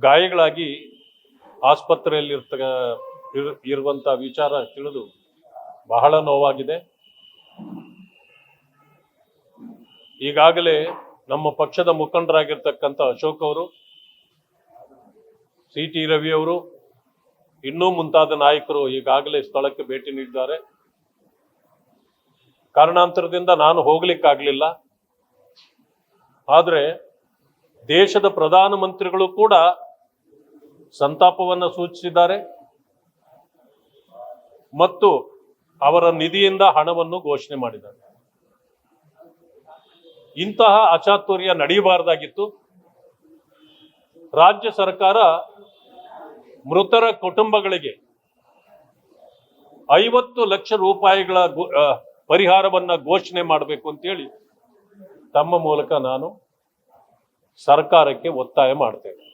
ಗಾಯಗಳಾಗಿ ಆಸ್ಪತ್ರೆಯಲ್ಲಿ ಇರುವಂತಹ ಇರ್- ಇರುವಂತ ವಿಚಾರ ತಿಳಿದು ಬಹಳ ನೋವಾಗಿದೆ. ಈಗಾಗಲೇ ನಮ್ಮ ಪಕ್ಷದ ಮುಖಂಡರಾಗಿರ್ತಕ್ಕಂಥ ಅಶೋಕ್ ಅವರು, ಸಿ ಟಿ ರವಿ ಅವರು, ಇನ್ನೂ ಮುಂತಾದ ನಾಯಕರು ಈಗಾಗಲೇ ಸ್ಥಳಕ್ಕೆ ಭೇಟಿ ನೀಡಿದ್ದಾರೆ. ಕಾರಣಾಂತರದಿಂದ ನಾನು ಹೋಗ್ಲಿಕ್ಕಾಗ್ಲಿಲ್ಲ. ಆದ್ರೆ ದೇಶದ ಪ್ರಧಾನಮಂತ್ರಿಗಳು ಕೂಡ ಸಂತಾಪವನ್ನು ಸೂಚಿಸಿದ್ದಾರೆ. ಮತ್ತು ಅವರ ನಿಧಿಯಿಂದ ಹಣವನ್ನು ಘೋಷಣೆ ಮಾಡಿದ್ದಾರೆ. ಇಂತಹ ಅಚಾತುರ್ಯ ನಡೆಯಬಾರದಾಗಿತ್ತು. ರಾಜ್ಯ ಸರ್ಕಾರ ಮೃತರ ಕುಟುಂಬಗಳಿಗೆ ಐವತ್ತು ಲಕ್ಷ ರೂಪಾಯಿಗಳ ಪರಿಹಾರವನ್ನ ಘೋಷಣೆ ಮಾಡಬೇಕು ಅಂತೇಳಿ ತಮ್ಮ ಮೂಲಕ ನಾನು ಸರ್ಕಾರಕ್ಕೆ ಒತ್ತಾಯ ಮಾಡ್ತೇನೆ.